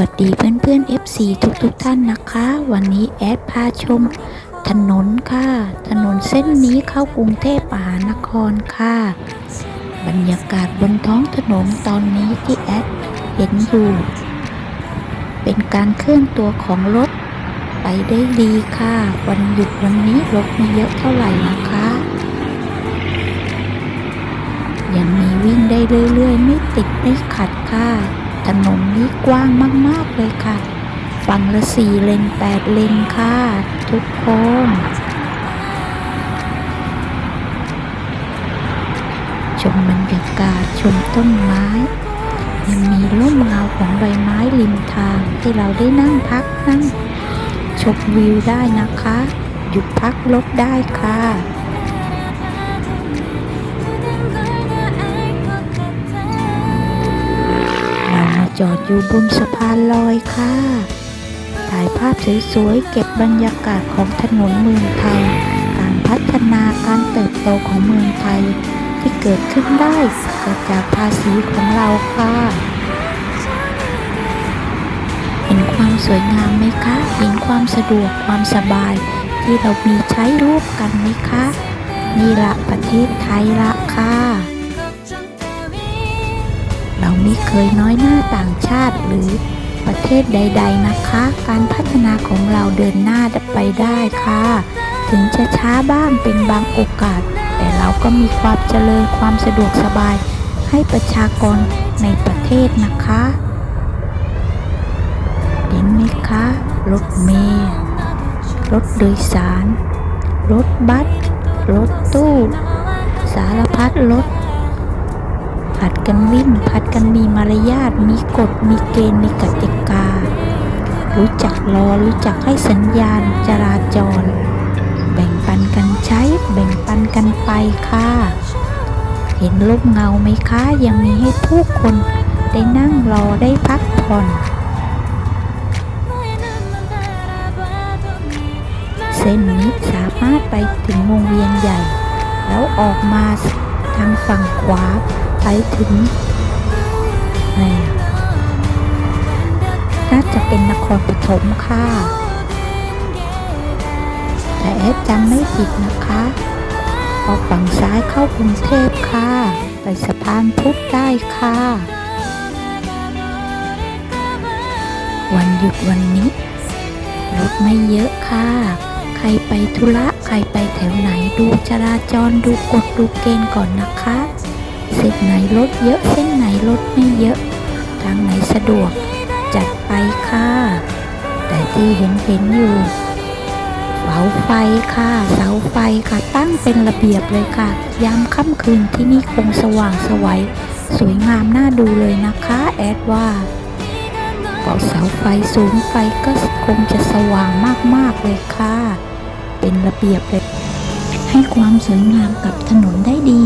วัสดีเพื่อนๆ FC ทุกๆทท่านนะคะ วันนี้แอดพาชม ถนนค่ะ ถนนเส้นนี้เข้ากรุงเทพมหานครค่ะ บรรยากาศบนท้องถนนตอนนี้ที่แอดเห็นอยู่ เป็นการเคลื่อนตัวของรถไปได้ดีค่ะ วันหยุดวันนี้รถไม่เยอะเท่าไหร่นะคะยังมีวิ่งได้เรื่อยๆ ไม่ติดไม่ขัดค่ะ นนนี้กว้างมากๆเลยค่ะ ฝั่งละสี่เลนแปดเลนค่ะ ทุกคนชมบรรยากาศชมต้นไม้ ยังมีร่มเงาของใบไม้ริมทางที่เราได้นั่งพักนั่งชมวิวได้นะคะ หยุดพักรถได้ค่ะ จอดอยู่บนสะพานลอยค่ะ ถ่ายภาพสวยๆ เก็บบรรยากาศของถนนเมืองไทย การพัฒนาการเติบโตของเมืองไทย ที่เกิดขึ้นได้เกิดจากภาษีของเราค่ะ เห็นความสวยงามไหมคะ เห็นความสะดวกความสบาย ที่เรามีใช้ร่วมกันไหมคะ นี่ละประเทศไทยละค่ะเราไม่เคยน้อยหน้าต่าง ชาติหรือประเทศใด ๆนะคะ การพัฒนาของเราเดินหน้าไปได้ค่ะ ถึงจะช้าบ้างเป็นบางโอกาส แต่เราก็มีความเจริญความสะดวกสบาย ให้ประชากรในประเทศนะคะเห็นไหมคะรถเมล์รถโดยสาร รถบัสรถตู้ สารพัดรถ ผัดกันวิ่งผัดกันมีมารยาทมีกฎมีเกณฑ์มีกติกา รู้จักรอรู้จักให้สัญญาณจราจร แบ่งปันกันใช้ แบ่งปันกันไปค่ะ เห็นร่มเงาไหมคะยังมีให้ผู้คนได้นั่งรอได้พักผ่อนเส้นนี้สามารถไปถึงวงเวียนใหญ่ แล้วออกมาทางฝั่งขวา ไปถึงไรอะน่าจะเป็นนครปฐมค่ะ แต่แอดจำไม่ผิดนะคะออกฝั่งซ้ายเข้ากรุงเทพค่ะ ไปสะพานพุทธได้ค่ะ วันหยุดวันนี้รถไม่เยอะค่ะ ใครไปธุระ ใครไปแถวไหนดูจราจรดูกฎดูเกณฑ์ก่อนนะคะ เส้นไหนรถเยอะเส้นไหนรถไม่เยอะ ทางไหนสะดวกจัดไปค่ะ แต่ที่เห็นเห็นอยู่เสาไฟค่ะ เสาไฟค่ะตั้งเป็นระเบียบเลยค่ะ ยามค่ำคืนที่นี่คงสว่างสวยสวยงามน่าดูเลยนะคะ แอดว่าเกาะเสาไฟสูงไฟก็คงจะสว่างมากๆเลยค่ะ เป็นระเบียบเลย ให้ความสวยงามกับถนนได้ดี